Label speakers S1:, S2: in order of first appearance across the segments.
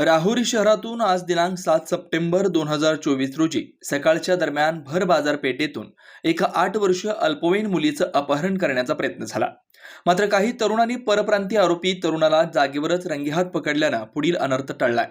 S1: राहुरी शहरातून आज दिनांक सात सप्टेंबर दोन हजार चोवीस रोजी सकाळच्या दरम्यान भर बाजारपेठेतून एका आठ वर्षीय अल्पवयीन मुलीचं अपहरण करण्याचा प्रयत्न झाला. मात्र काही तरुणांनी परप्रांतीय आरोपी तरुणाला जागेवरच रंगेहात पकडल्यानं पुढील अनर्थ टळलाय.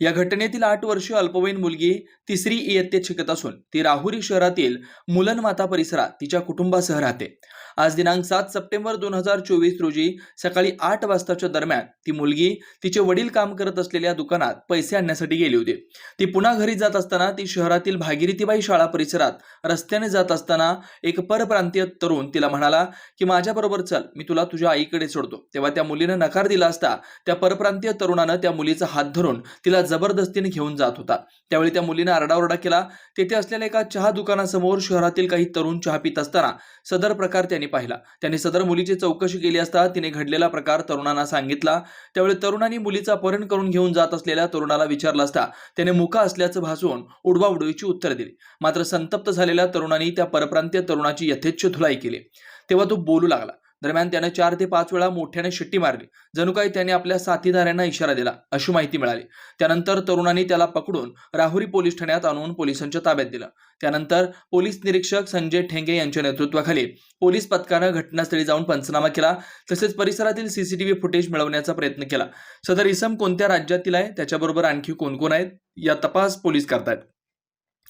S1: या घटनेतील आठ वर्षीय अल्पवयीन मुलगी तिसरी इयत्तेत शिकत असून ती राहुरी शहरातील मुलनमाता परिसरात तिच्या कुटुंबासह राहते. आज दिनांक सात सप्टेंबर दोन हजार चोवीस रोजी सकाळी आठ वाजताच्या दरम्यान ती मुलगी तिचे वडील काम करत असलेल्या दुकानात पैसे आणण्यासाठी गेली होती. ती पुन्हा घरी जात असताना ती शहरातील भागीरथीबाई शाळा परिसरात रस्त्याने जात असताना एक परप्रांतीय तरुण तिला म्हणाला की माझ्याबरोबर चल मी तुला तुझ्या आईकडे सोडतो. तेव्हा त्या मुलीनं नकार दिला असता त्या परप्रांतीय तरुणानं त्या मुलीचा हात धरून तिला जबरदस्तीने घेऊन जात होता. त्यावेळी त्या मुलीनं आरडाओरडा केला. तेथे असलेल्या एका चहा दुकानासमोर शहरातील काही तरुण चहा पित असताना सदर प्रकार त्यांनी पाहिला. त्यांनी सदर मुलीची चौकशी केली असता तिने घडलेला प्रकार तरुणांना सांगितला. त्यावेळी तरुणांनी मुलीचं अपहरण करून घेऊन जात असलेल्या तरुणाला विचारला असता त्याने मुका असल्याचं भासून उडवाउडवीची उत्तर दिली. मात्र संतप्त झालेल्या तरुणांनी त्या परप्रांतीय तरुणाची यथेच्छ धुलाई केली. तेव्हा तो बोलू लागला. दरम्यान त्याने चार ते पाच वेळा मोठ्याने शिट्टी मारली. जणू काही त्याने आपल्या साथीदारांना इशारा दिला. अशी माहिती मिळाली. त्यानंतर तरुणांनी त्याला पकडून राहुरी पोलीस ठाण्यात आणून पोलिसांच्या ताब्यात दिलं. त्यानंतर पोलीस निरीक्षक संजय ठेंगे यांच्या नेतृत्वाखाली पोलीस पथकानं घटनास्थळी जाऊन पंचनामा केला. तसेच परिसरातील सीसीटीव्ही फुटेज मिळवण्याचा प्रयत्न केला. सदर इसम कोणत्या राज्यातील आहे? त्याच्याबरोबर आणखी कोण कोण आहेत? या तपास पोलीस करतायत.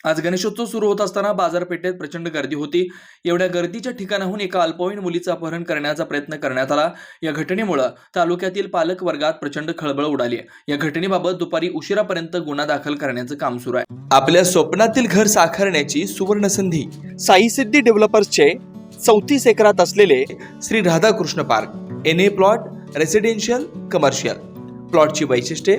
S1: आज गणेशोत्सव सुरू होत असताना बाजारपेठेत प्रचंड गर्दी होती. एवढ्या गर्दीच्या ठिकाणाहून एका अल्पवयीन मुलीचं अपहरण करण्याचा प्रयत्न करण्यात आला. या घटनेमुळं तालुक्यातील पालक वर्गात प्रचंड खळबळ उडाली या घटनेबाबत दुपारी उशिरापर्यंत गुन्हा दाखल करण्याचं काम सुरू आहे. आपल्या स्वप्नातील घर साकारण्याची सुवर्ण संधी साईसिद्धी डेव्हलपर्सचे चौतीस एकरात असलेले Shri Radhakrishna park. N A plot residential commercial. प्लॉटची वैशिष्ट्ये